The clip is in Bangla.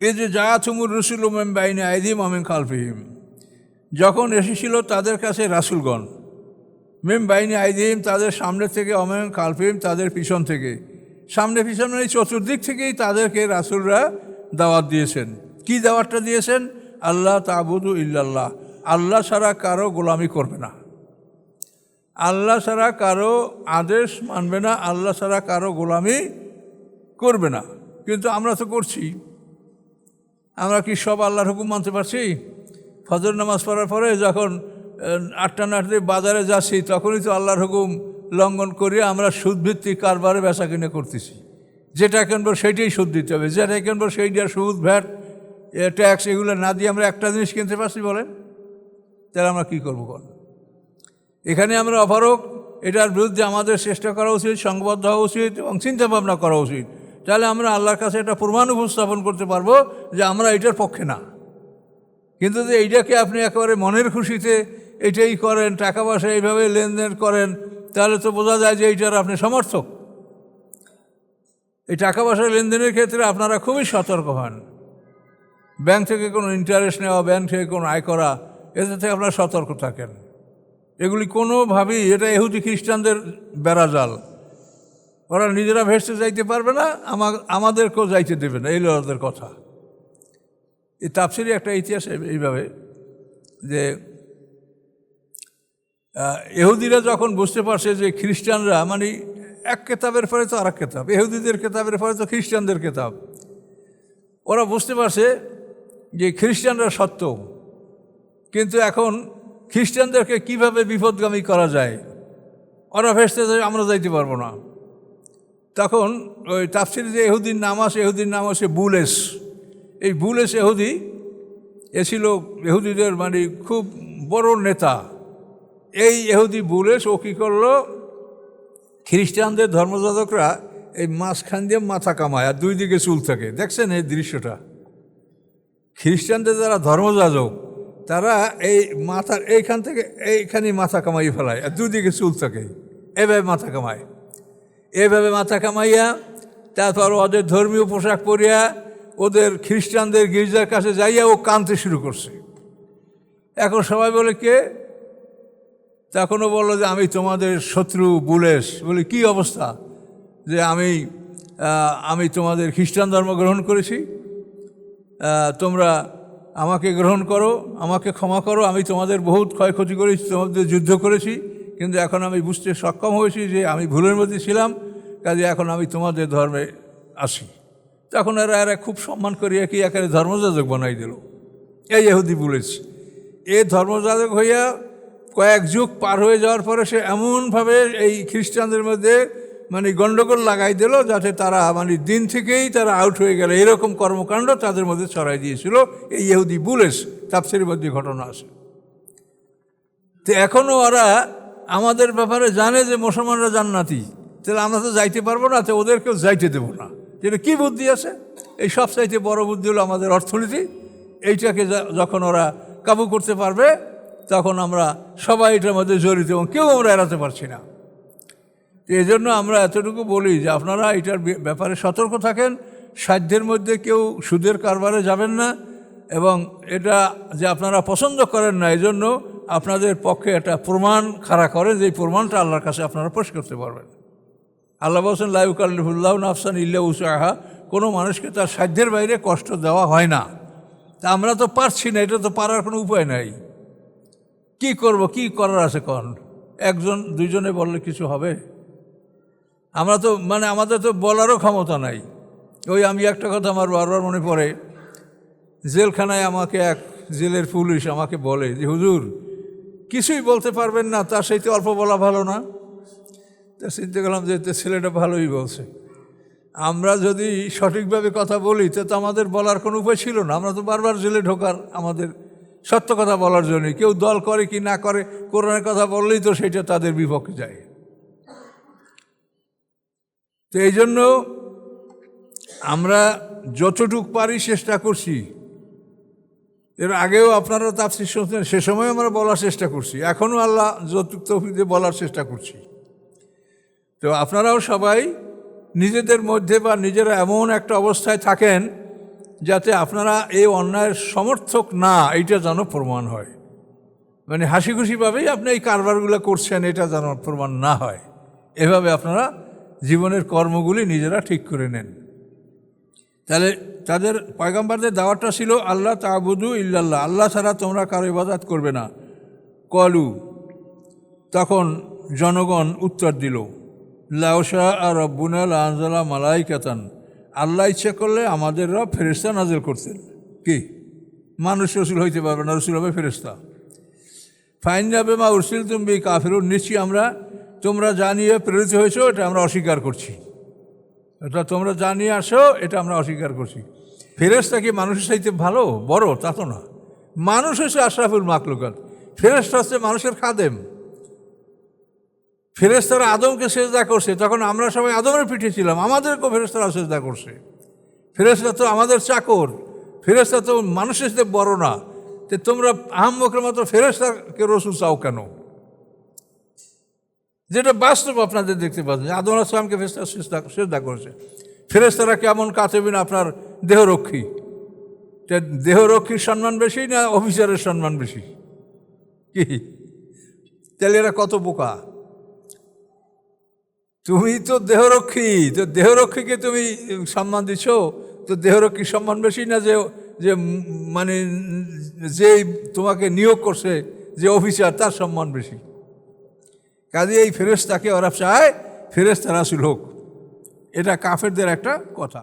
এ যে রসুল ওমেন বাইনে আইদিম আমেন খালফিহিম। যখন এসেছিল তাদের কাছে রাসুলগণ মেম বাইনি আইদিম তাদের সামনে থেকে অমেন কালফিম তাদের পিছন থেকে। সামনে পিছন মানে চতুর্দিক থেকেই তাদেরকে রাসুলরা দাওয়াত দিয়েছেন। কি দাওয়াতটা দিয়েছেন? আল্লাহ তাবুদু ইল্লাল্লাহ। আল্লাহ ছাড়া কারও গোলামি করবে না। আল্লাহ ছাড়া কারও আদেশ মানবে না। আল্লাহ ছাড়া কারও গোলামি করবে না। কিন্তু আমরা তো করছি। আমরা কি সব আল্লাহর হুকুম মানতে পারছি? ফজর নামাজ পড়ার পরে যখন আটটা নাটতে বাজারে যাচ্ছি, তখনই তো আল্লাহর হুকুম লঙ্ঘন করে আমরা সুদভিত্তিক কারবারে বেচা কিনে করতেছি। যেটা কিনবো সেইটাই সুদ দিতে হবে। যেটা কিনবো সেইটার সুদ, ভ্যাট ট্যাক্স, এগুলো না দিয়ে আমরা একটা জিনিস কিনতে পারছি বলেন? তাহলে আমরা কী করব কোন এখানে আমরা অপারক এটার বিরুদ্ধে আমাদের চেষ্টা করা উচিত সংবদ্ধ হওয়া উচিত এবং চিন্তা ভাবনা করা উচিত। তাহলে আমরা আল্লাহর কাছে একটা প্রমাণ উপস্থাপন করতে পারব যে আমরা এটার পক্ষে না। কিন্তু যে এইটাকে আপনি একেবারে মনের খুশিতে এটাই করেন, টাকা পয়সা এইভাবে লেনদেন করেন, তাহলে তো বোঝা যায় যে এইটার আপনি সমর্থক। এই টাকা পয়সা লেনদেনের ক্ষেত্রে আপনারা খুবই সতর্ক হন। ব্যাংক থেকে কোনো ইন্টারেস্ট নেওয়া, ব্যাংক থেকে কোনো আয় করা এতে থেকে আপনারা সতর্ক থাকেন। এগুলি কোনোভাবেই, এটা এহুদি খ্রিস্টানদের বেড়াজাল। ওরা নিজেরা ভেসতে যাইতে পারবে না, আমা- আমাদেরকেও যাইতে দেবে না। এই ওদের কথা। এই তাপসিরই একটা ইতিহাস এইভাবে যে এহুদিরা যখন বুঝতে পারছে যে খ্রিস্টানরা মানে এক কেতাবের পরে তো আর এক কেতাব এহুদিদের কেতাবের পরে তো খ্রিস্টানদের কেতাব। ওরা বুঝতে পারছে যে খ্রিস্টানরা সত্য, কিন্তু এখন খ্রিস্টানদেরকে কীভাবে বিপদগামী করা যায়? ওরা ভেসতে আমরা যাইতে পারব না। তখন ওই তাফসির যে এহুদির নাম আছে এহুদির নাম আছে বুলেস। এই বুলেস এহুদি, এ ছিল এহুদিদের মানে খুব বড় নেতা। এই এহুদি বুলেস ও কী করল? খ্রিস্টানদের ধর্মযাজকরা এই মাঝখান দিয়ে মাথা কামায় আর দুই দিকে চুল থাকে। দেখছেন এই দৃশ্যটা? খ্রিস্টানদের যারা ধর্মযাজক, তারা এই মাথার এইখান থেকে এইখানে মাথা কামাই ফেলায় আর দুদিকে চুল থাকে। এভাবে মাথা কামায়। এভাবে মাথা কামাইয়া, তারপর ওদের ধর্মীয় পোশাক পরিয়া ওদের খ্রিস্টানদের গির্জার কাছে যাইয়া ও কানতে শুরু করছে। এখন সবাই বলে, কে? তখনও বলল যে, আমি তোমাদের শত্রু বুলেশ। বলি, কি অবস্থা? যে, আমি আমি তোমাদের খ্রিস্টান ধর্ম গ্রহণ করেছি। তোমরা আমাকে গ্রহণ করো, আমাকে ক্ষমা করো। আমি তোমাদের বহুত ক্ষয়ক্ষতি করেছি, তোমাদের যুদ্ধ করেছি। কিন্তু এখন আমি বুঝতে সক্ষম হয়েছি যে, আমি ভুলের মধ্যে ছিলাম। কাজে এখন আমি তোমাদের ধর্মে আসি। তখন এরা এরা খুব সম্মান করিয়া কি একেবারে ধর্মযাজক বানাই দিল। এই এহুদি বলেছি, এ ধর্মযাজক হইয়া কয়েক যুগ পার হয়ে যাওয়ার পরে সে এমনভাবে এই খ্রিস্টানদের মধ্যে মানে গণ্ডগোল লাগাই দিল যাতে তারা মানে দিন থেকেই তারা আউট হয়ে গেল। এরকম কর্মকাণ্ড তাদের মধ্যে ছড়াই দিয়েছিল। এই ইহুদি বুলেস তাপসের মধ্যে ঘটনা আছে। তো এখনও ওরা আমাদের ব্যাপারে জানে যে মুসলমানরা জান্নাতি। তাহলে আমরা তো যাইতে পারব না, তো ওদেরকেও যাইতে দেবো না। যেটা কী বুদ্ধি আছে? এই সব চাইতে বড় বুদ্ধি হলো আমাদের অর্থনীতি। এইটাকে যখন ওরা কাবু করতে পারবে, তখন আমরা সবাই এটার মধ্যে জড়িত এবং কেউ আমরা এড়াতে পারছি না। এই জন্য আমরা এতটুকু বলি যে আপনারা এটার ব্যাপারে সতর্ক থাকেন, সাধ্যের মধ্যে কেউ সুদের কারবারে যাবেন না এবং এটা যে আপনারা পছন্দ করেন না, এই জন্য আপনাদের পক্ষে একটা প্রমাণ খাড়া করে যে প্রমাণটা আল্লাহর কাছে আপনারা পেশ করতে পারবেন। আল্লাহ বলছেন লাইউকাল্লাহ নাফসান ইল্লা উসাহা কোনো মানুষকে তার সাধ্যের বাইরে কষ্ট দেওয়া হয় না। তা আমরা তো পারছি না, এটা তো পারার কোনো উপায় নাই। কি করব, কি করার আছে কন? একজন, দুইজনে বললে কিছু হবে? আমরা তো মানে আমাদের তো বলারও ক্ষমতা নাই। ওই আমি একটা কথা আমার বারবার মনে পড়ে। জেলখানায় আমাকে এক জেলের পুলিশ আমাকে বলে যে, হুজুর, কিছুই বলতে পারবেন না, তার সাথে অল্প বলা ভালো না। তা চিন্তা করলাম যে ছেলেটা ভালোই বলছে। আমরা যদি সঠিকভাবে কথা বলি, তো আমাদের বলার কোনো উপায় ছিল না। আমরা তো বারবার জেলে ঢোকার আমাদের সত্য কথা বলার জন্যই। কেউ দল করে কি না করে, কোরআনের কথা বললেই তো সেটা তাদের বিপক্ষে যায়। তো এই জন্য আমরা যতটুক পারি চেষ্টা করছি। এর আগেও আপনারা তাফসির শুনতেন, সে সময় আমরা বলার চেষ্টা করছি। এখনও আল্লাহ যৌতুক তৌফিকে বলার চেষ্টা করছি। তো আপনারাও সবাই নিজেদের মধ্যে বা নিজেরা এমন একটা অবস্থায় থাকেন যাতে আপনারা এই অন্যায়ের সমর্থক না, এইটা যেন প্রমাণ হয়। মানে হাসি খুশিভাবেই আপনি এই কারবারগুলো করছেন, এটা যেন প্রমাণ না হয়। এভাবে আপনারা জীবনের কর্মগুলি নিজেরা ঠিক করে নেন। তাহলে তাদের পয়গাম্বারদের দাওয়াতটা ছিল আল্লাহ তাবুদু ইল্লাল্লাহ, আল্লাহ ছাড়া তোমরা কারও ইবাদত করবে না। কলু, তখন জনগণ উত্তর দিল লাউসা আর রব্বুনাল মালাই মালাইকাতান। আল্লাহ ইচ্ছা করলে আমাদের রব ফেরেস্তা নাজেল করতেন কি? মানুষ রসুল হইতে পারবে না, রসুল হবে ফেরেস্তা ফাইন যাবে মা উরসিল তুমি কাফেরুন, নিশ্চয়ই আমরা, তোমরা জানিয়ে প্রেরিত হয়েছো, এটা আমরা অস্বীকার করছি। এটা তোমরা জানিয়ে আসো, এটা আমরা অস্বীকার করছি। ফেরেস্তা কি মানুষের সাইতে ভালো? বড়, তা তো না। মানুষ হচ্ছে আশরাফুল মাকলুকাত ফেরেস্তা হচ্ছে মানুষের খাদেম। ফেরেস্তারা আদমকে সেজদা করছে। তখন আমরা সবাই আদমের পিঠে ছিলাম, আমাদেরকেও ফেরেস্তারা সেজদা করছে। ফেরেস্তা তো আমাদের চাকর ফেরেস্তা তো মানুষের সাথে বড় না। তো তোমরা আহম্মকের মতো ফেরেস্তাকে রসুল চাও কেন? যেটা বাস্তব আপনাদের দেখতে পাচ্ছেন, আদম আসলামকে ফেরেস্তা চেষ্টা করেছে। ফেরেস্তারা কেমন কাতেবেন আপনার দেহরক্ষী? দেহরক্ষীর সম্মান বেশি না অফিসারের সম্মান বেশি? কি? তাহলে এরা কত বোকা? তুমি তো দেহরক্ষী তো দেহরক্ষীকে তুমি সম্মান দিছ, তো দেহরক্ষী সম্মান বেশি না যে যে মানে যে তোমাকে নিয়োগ করছে, যে অফিসার, তার সম্মান বেশি। কাজে এই ফেরেস্তাকে ওরা চায় ফেরেস্তা রাসুল হোক। এটা কাফেরদের একটা কথা।